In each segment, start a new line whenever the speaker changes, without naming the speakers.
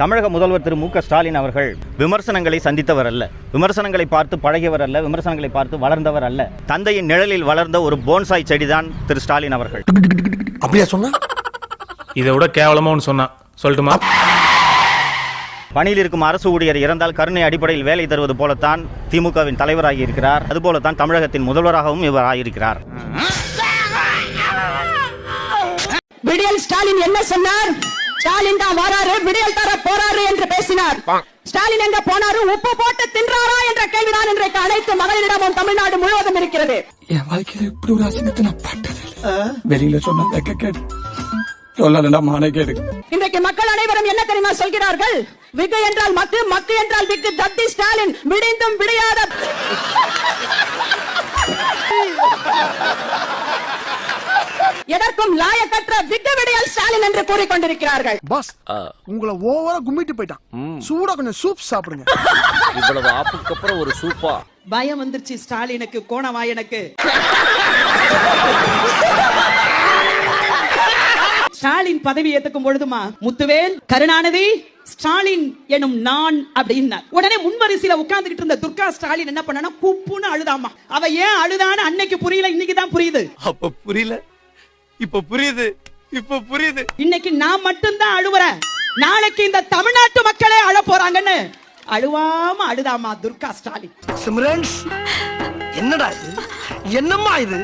தமிழக முதல்வர் திரு மு க ஸ்டாலின் அவர்கள் விமர்சனங்களை சந்தித்தவர் அல்ல. விமர்சனங்களை பார்த்து பழகியவர் அல்ல. விமர்சனங்களை பார்த்து வளர்ந்தவர் அல்ல. தந்தையின் நிழலில் வளர்ந்த ஒரு போன்சாய் செடிதான் திரு ஸ்டாலின் அவர்கள்.
அப்படியா சொன்னா?
இதை விட கேவலமா ஒன்று சொன்னான். சொல்லட்டுமா?
பணியில் இருக்கும் அரசு ஊழியர் இறந்தால் கருணை அடிப்படையில் வேலை தருவது போலத்தான் திமுகவின் தலைவராகி இருக்கிறார். அதுபோலத்தான் தமிழகத்தின் முதல்வராகவும் இவர் ஆகியிருக்கிறார்.
விடியல் ஸ்டாலின் என்ன சொன்னார்? ஸ்டாலின் தான் வராரு விடியல் தர போறாரு என்று பேசினார். ஸ்டாலின் எங்க போனாரு? உப்பு போட்டு தின்றாரா என்ற கேள்விதான் இன்றைக்கு அனைத்து மகளிரிடமும் தமிழ்நாடு முழுவதும் இருக்கிறது.
என் வாழ்க்கையில இப்படி ஒரு அசிங்கத்தை நான் பட்டதில்லை வெளியில சொன்ன வெக்க கேடு. சொல்லலடா மான கேடு.
இன்றைக்கு மக்கள் அனைவரும் என்ன தெரியுமா சொல்கிறார்கள்? விக்கு என்றால் மக்கு மக்கு என்றால் விக்கு. தத்தி ஸ்டாலின் விடிந்தும் விடியாத லாயக்கற்ற விக்கு விடியல் ஸ்டாலின் என்று கூறிக்கொண்டிருக்கிறார்கள்.
பாஸ் உங்களை ஓவரா கும்மிட்டு போயிட்டான். சூடா கொஞ்சம் சூப் சாப்பிடுங்க.
இவ்வளவு ஆப்புக்கு அப்புறம் ஒரு சூப்பா
பயம் வந்துருச்சு ஸ்டாலினுக்கு கோணவாயனுக்கு ஸ்டாலின் பதவி ஏத்துக்கும் பொழுதுமா முத்துவேல் கருணாநிதி ஸ்டாலின் எனும் நான் அப்படின்னார். உடனே முன்வரிசையில உட்கார்ந்துகிட்டு இருந்த துர்கா ஸ்டாலின் என்ன பண்ணனா குப்புன்னு அழுதாமா. அவ ஏன் அழுதான்னு அன்னைக்கு புரியல இன்னைக்கு தான் புரியுது.
அப்ப புரியல. இப்ப புரியுது இப்ப புரியுது.
இன்னைக்கு நான் மட்டும்தான் அழுவுறேன். நாளைக்கு இந்த தமிழ்நாட்டு மக்களே அழ போறாங்கன்னு. அழுவாம அழுதாமா துர்கா ஸ்டாலின்.
சிம்ரன்ஸ் என்னடா இது? என்னம்மா இது?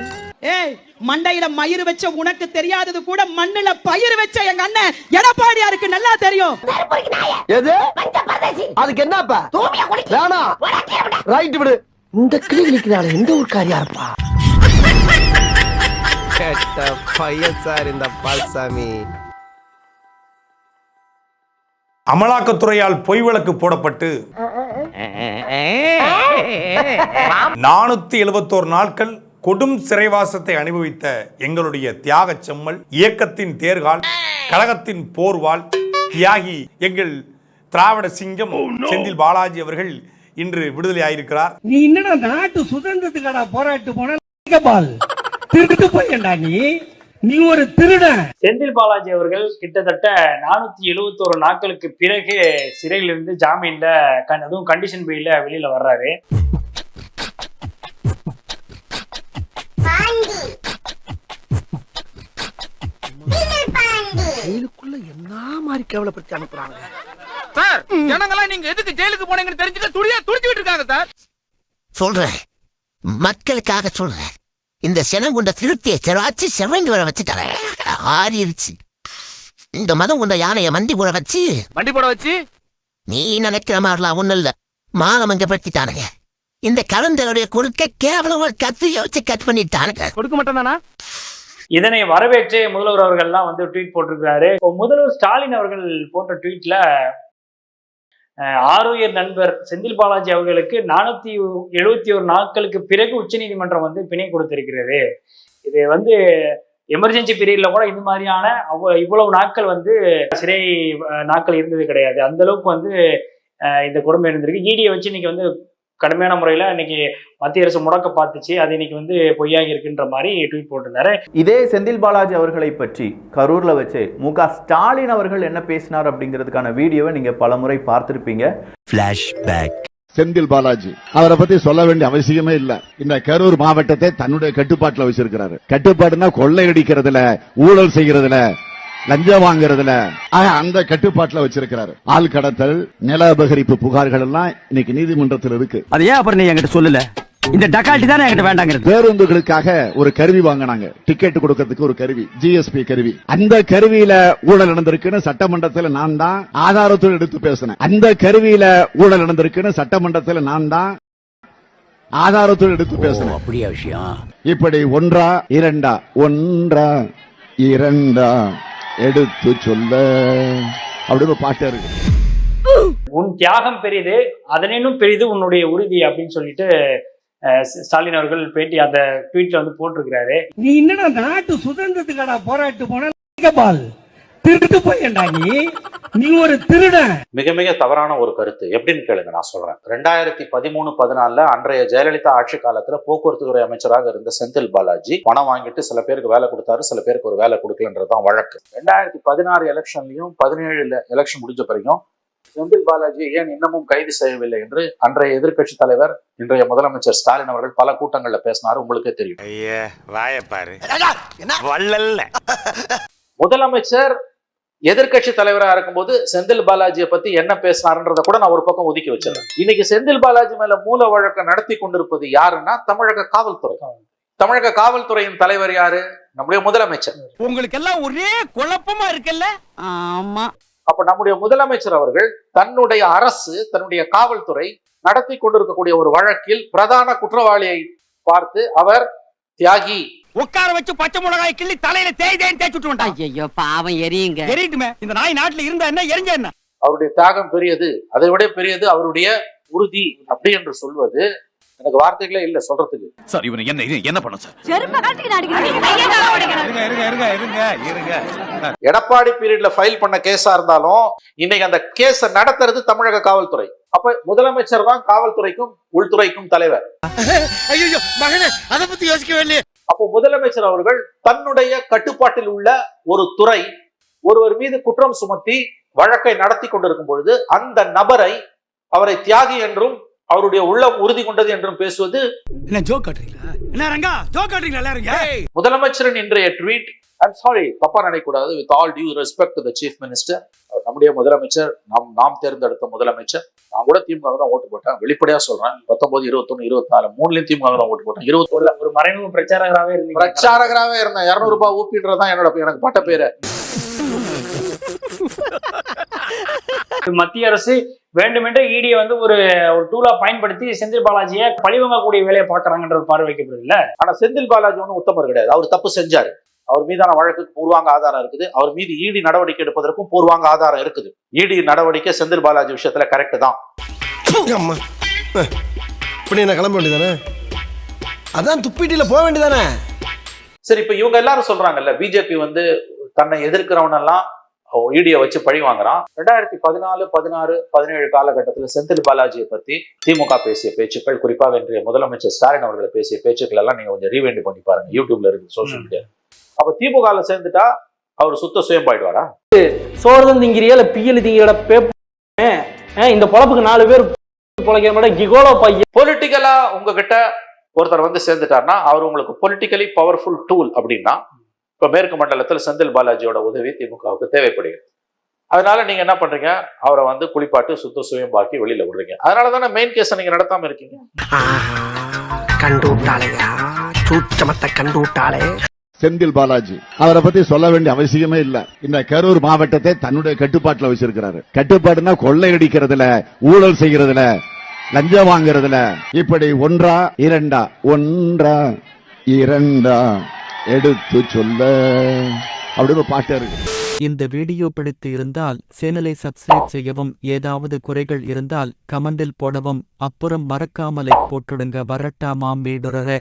ஏய் மண்டையில மயிறு வச்ச உனக்கு தெரியாதது கூட மண்ணுல பயிர் வச்ச எங்க அண்ணன் எடப்பாடியாருக்கு நல்லா தெரியும்.
எது? அதுக்கு என்னப்பா? வேணா ரைட் விடு. இந்த கிளி கிளிக்கிறாள் எந்த ஒரு காரியா இருப்பா?
கேட்ட பையன் சார் இந்த பால்சாமி.
அமலாக்கத்துறையால் பொய் வழக்கு போடப்பட்டு நானூத்தி எழுபத்தோரு நாட்கள் கொடும் சிறைவாசத்தை அனுபவித்த எங்களுடைய தியாகச் செம்மல் இயக்கத்தின் தேர்கால் கழகத்தின் போர்வால் தியாகி எங்கள் திராவிட சிங்கம் செந்தில் பாலாஜி அவர்கள் இன்று விடுதலை ஆயிருக்கிறார்
நீ என்னடா நாட்டு சுதந்திரத்துக்காடா போராட்டு போன? பால் திருட்டு போயண்டா நீ. நீ ஒரு திருடன்
செந்தில் பாலாஜி அவர்கள் கிட்டத்தட்ட நானூத்தி எழுவத்தோரு நாட்களுக்கு பிறகு சிறையிலிருந்து ஜாமீன்ல கண்- அதுவும் கண்டிஷன் பெயில வெளியில வர்றாரு.
ஜெயிலுக்குள்ள என்ன மாதிரி கேவலப்படுத்தி அனுப்புறாங்க?
சார் ஜனங்களாம் நீங்க எதுக்கு ஜெயிலுக்கு போனீங்கன்னு தெரிஞ்சுட்டு துடியா துடிச்சுட்டு இருக்காங்க சார்.
சொல்றேன். மக்களுக்காக சொல்றேன். இந்த செனம் கொண்ட திருப்தியை செராச்சு செவந்து வர வச்சுட்டேன். ஆறிருச்சு இந்த மதம் கொண்ட யானையை மண்டி போட வச்சு.
வண்டி போட வச்சு?
நீ நினைக்கிற மாதிரிலாம் ஒண்ணும் இல்ல. மானமங்க படுத்திட்டானுங்க இந்த கலந்தருடைய கொடுக்க கேவலம் ஒரு கத்திய வச்சு கட் பண்ணிட்டானுங்க.
கொடுக்க மாட்டேன்
இதனை வரவேற்று முதல்வர் அவர்கள்லாம் வந்து ட்வீட் போட்டிருக்கிறாரு. முதல்வர் ஸ்டாலின் அவர்கள் போட்ட ட்வீட்ல அஹ், நண்பர் செந்தில் பாலாஜி அவர்களுக்கு நானூத்தி எழுபத்தி ஒரு நாட்களுக்கு பிறகு உச்சநீதிமன்றம் வந்து பிணை கொடுத்திருக்கிறது. இது வந்து எமர்ஜென்சி பீரியட்ல கூட இந்த மாதிரியான அவ்வ- இவ்வளவு நாட்கள் வந்து சிறை நாட்கள் இருந்தது கிடையாது. அந்த அளவுக்கு வந்து இந்த குடும்பம் இருந்திருக்கு. ஈடியை வச்சு இன்னைக்கு வந்து கடுமையான முறையில இன்னைக்கு மத்திய அரசு முடக்க பார்த்துச்சு. அது இன்னைக்கு வந்து பொய்யாகி இருக்குன்ற மாதிரி ட்வீட் போட்டிருந்தாரு.
இதே செந்தில் பாலாஜி அவர்களை பற்றி கரூர்ல வச்சு மு க ஸ்டாலின் அவர்கள் என்ன பேசினார் அப்படிங்கிறதுக்கான வீடியோவை நீங்க பலமுறை பார்த்திருப்பீங்க.
செந்தில் பாலாஜி அவரை பத்தி சொல்ல வேண்டிய அவசியமே இல்ல. இந்த கரூர் மாவட்டத்தை தன்னுடைய கட்டுப்பாட்டுல வச்சிருக்கிறாரு. கட்டுப்பாடுனா கொள்ளையடிக்கிறதுல ஊழல் செய்யறதுல லஞ்சம் வாங்குறதுல. ஆக, அந்த கட்டுப்பாட்டுல வச்சிருக்கிறாரு. ஆள் கடத்தல் நில அபகரிப்பு புகார்கள் எல்லாம் இன்னைக்கு நீதிமன்றத்தில் இருக்கு.
அது ஏன் அப்புறம் நீ என்கிட்ட சொல்லல? இந்த டக்கால்ட்டி தானே என்கிட்ட வேண்டாங்கிறது.
பேருந்துகளுக்காக ஒரு கருவி வாங்கினாங்க. டிக்கெட் கொடுக்கறதுக்கு ஒரு கருவி ஜிஎஸ்பி கருவி. அந்த கருவியில ஊழல் நடந்திருக்குன்னு சட்டமன்றத்தில் நான் தான் ஆதாரத்தோடு எடுத்து பேசினேன். அந்த கருவியில ஊழல் நடந்திருக்குன்னு சட்டமன்றத்தில் நான் தான் ஆதாரத்தோடு எடுத்து பேசினேன்.
அப்படியா விஷயம்?
இப்படி ஒன்றா இரண்டா ஒன்றா இரண்டா. எடுத்து சொல்ல. அப்படின்னு ஒரு பாட்டு இருக்கு.
உன் தியாகம் பெரிது அதனினும் பெரிது உன்னுடைய உறுதி அப்படின்னு சொல்லிட்டு அஹ், ஸ்டாலின் அவர்கள் பேட்டி அந்த ட்வீட்ல வந்து போட்டிருக்கிறாரு.
நீ என்னடா நாட்டு சுதந்திரத்துக்காடா போராட்டு போன? திருட்டு போயண்டா நீ நீ ஒரு திருடன்
மிக மிக தவறான ஒரு கருத்து எப்படின்னு கேளுங்க நான் சொல்றேன் ரெண்டாயிரத்தி பதிமூணு பதினாலுல அன்றைய ஜெயலலிதா ஆட்சி காலத்துல போக்குவரத்து துறை அமைச்சராக இருந்த செந்தில் பாலாஜி பணம் வாங்கிட்டு சில பேருக்கு வேலை கொடுத்தாரு சில பேருக்கு ஒரு வேலை கொடுக்கலன்றதுதான் வழக்கு ரெண்டாயிரத்தி பதினாறு எலெக்ஷன்லயும் பதினேழு எலெக்ஷன் முடிஞ்ச பிறகும் செந்தில் பாலாஜி ஏன் இன்னமும் கைது செய்யவில்லை என்று அன்றைய எதிர்க்கட்சி தலைவர் இன்றைய முதலமைச்சர் ஸ்டாலின் அவர்கள் பல கூட்டங்கள்ல பேசினார் உங்களுக்கே தெரியும்
ஐயா வாயப்பாரு வள்ளல்ல
முதலமைச்சர் எதிர்க்கட்சி தலைவரா இருக்கும்போது செந்தில் பாலாஜியை பத்தி என்ன பேசினாருன்றத கூட நான் ஒரு பக்கம் ஒதுக்கி வச்சிருக்கேன். இன்னைக்கு செந்தில் பாலாஜி மேல மூல வழக்கம் நடத்தி கொண்டிருப்பது யாருன்னா தமிழக காவல்துறை. தமிழக காவல்துறையின் தலைவர் யாரு? நம்முடைய முதலமைச்சர்.
உங்களுக்கு எல்லாம் ஒரே குழப்பமா இருக்குல்ல?
ஆமா.
அப்ப நம்முடைய முதலமைச்சர் அவர்கள் தன்னுடைய அரசு தன்னுடைய காவல்துறை நடத்தி கொண்டிருக்கக்கூடிய ஒரு வழக்கில் பிரதான குற்றவாளியை பார்த்து அவர் தியாகி
உட்கார வச்சு பச்சை மிளகாய் கிள்ளி தலையில தேய் தேய் தேய்ச்சி விட்டுருவான்
ஐயோ பாவம் எரியுங்க.
எரியட்டுமே இந்த நாய் நாட்டுல இருந்தா என்ன எரிஞ்ச என்ன?
அவருடைய தியாகம் பெரியது. அதை விட பெரியது அவருடைய உறுதி. அப்படி என்று சொல்வது எனக்கு வார்த்தைகளே இல்ல சொல்றதுக்கு.
சார் இவன் என்ன என்ன பண்ண சார்?
எடப்பாடி பீரியட்ல ஃபைல் பண்ண கேஸா இருந்தாலும் இன்னைக்கு அந்த கேஸ நடத்துறது தமிழக காவல்துறை. அப்ப முதலமைச்சர் தான் காவல்துறைக்கும் உள்துறைக்கும் தலைவர்.
ஐயோ மகனே அத பத்தி யோசிக்கவே இல்லையே.
அப்போ முதலமைச்சர் அவர்கள் தன்னுடைய கட்டுப்பாட்டில் உள்ள ஒரு துறை ஒருவர் மீது குற்றம் சுமத்தி வழக்கை நடத்தி கொண்டிருக்கும் பொழுது அந்த நபரை அவரை தியாகி என்றும் அவருடைய உள்ளம் உறுதி கொண்டது என்றும் பேசுவது முதலமைச்சரின் இன்றைய ட்வீட் ஐம் சாரி தப்பா நினைக்கக்கூடாது. With all due respect the chief minister நம்முடைய முதலமைச்சர் நாம் நாம் தேர்ந்தெடுத்த முதலமைச்சர் நான் கூட திமுக தான் ஓட்டு போட்டேன். வெளிப்படையா சொல்றேன். பத்தொன்பது இருபத்தொன்னு இருபத்தி நாலு மூணுலயும் திமுக தான் ஓட்டு போட்டேன். இருபத்தொன்னு
ஒரு மறைமுக பிரச்சாரகராகவே இருந்தீங்க.
பிரச்சாரகராகவே இருந்தேன். இருநூறு ரூபாய் ஊப்பின்றதுதான் என்னோட எனக்கு பட்ட பேரு.
மத்திய அரசு வேண்டுமென்றே இடியை வந்து ஒரு ஒரு டூலா பயன்படுத்தி செந்தில் பாலாஜியை பழிவாங்கக்கூடிய வேலையை பார்க்கறாங்கன்ற ஒரு பார்வை வைக்கப்படுது இல்ல?
ஆனா செந்தில் பாலாஜி ஒன்றும் உத்தமர் கிடையாது. அவர் தப்பு செஞ்சாரு. அவர் மீதான வழக்குக்கு பூர்வாங்க ஆதாரம் இருக்குது. அவர் மீது ஈடி நடவடிக்கை எடுப்பதற்கும் பூர்வாங்க ஆதாரம் இருக்குது. ஈடி நடவடிக்கை செந்தில் பாலாஜி விஷயத்துல கரெக்ட் தான்.
கிளம்ப வேண்டியதானே? அதான் துப்பிட்டில போக வேண்டியதானே?
சரி இப்ப இவங்க எல்லாரும் சொல்றாங்கல்ல பிஜேபி வந்து தன்னை எதிர்க்கிறவனெல்லாம் ஈடியை வச்சு பழி வாங்குறான். ரெண்டாயிரத்தி பதினாலு பதினாறு பதினேழு காலகட்டத்தில் செந்தில் பாலாஜியை பத்தி திமுக பேசிய பேச்சுக்கள் குறிப்பாக இன்றைய முதலமைச்சர் ஸ்டாலின் அவர்கள் பேசிய பேச்சுக்கள் எல்லாம் நீங்க கொஞ்சம் ரீவைண்ட் பண்ணி பாருங்க. யூடியூப்ல இருக்கு சோஷியல் மீடியா அப்ப திமுகல சேர்ந்துட்டா அவர் சுத்த சுயம்பாயிடுவாரா?
சோறு திங்கிறியா இல்ல பியல் திங்கிற பேப்ப இந்த பொழப்புக்கு நாலு பேர் பொழைக்கிற மாதிரி கிகோலோ பையன்.
பொலிட்டிக்கலா உங்ககிட்ட ஒருத்தர் வந்து சேர்ந்துட்டார்னா அவர் உங்களுக்கு பொலிட்டிக்கலி பவர்ஃபுல் டூல் அப்படின்னா இப்ப மேற்கு மண்டலத்தில் செந்தில் பாலாஜியோட உதவி திமுகவுக்கு தேவைப்படுகிறது. அதனால நீங்க என்ன பண்றீங்க? அவரை வந்து குளிப்பாட்டு சுத்த சுயம்பாக்கி வெளியில விடுறீங்க. அதனால தானே மெயின் கேஸை நீங்க நடத்தாம இருக்கீங்க?
கண்டு விட்டாளையா சூச்சமத்தை கண்டு விட்டாளே
செந்தில் பாலாஜி. அவரை பத்தி சொல்ல வேண்டிய அவசியமே இல்ல. இந்த கரூர் மாவட்டத்தை தன்னுடைய கட்டுப்பாட்டுல வச்சிருக்கிறாரு. கட்டுப்பாடுனா கொள்ளையடிக்கிறதுல ஊழல் செய்யறதுல லஞ்சம் வாங்குறதுல. இப்படி ஒன்றா இரண்டா ஒன்றா இரண்டா எடுத்து சொல்ல. அப்படின்னு பாட்டு இருக்கு.
இந்த வீடியோ பிடித்து இருந்தால் சேனலை சப்ஸ்கிரைப் செய்யவும் ஏதாவது குறைகள் இருந்தால் கமெண்டில் போடவும் அப்புறம் மறக்காமலை போட்டுடுங்க. வரட்டாமாம் வீடுறர.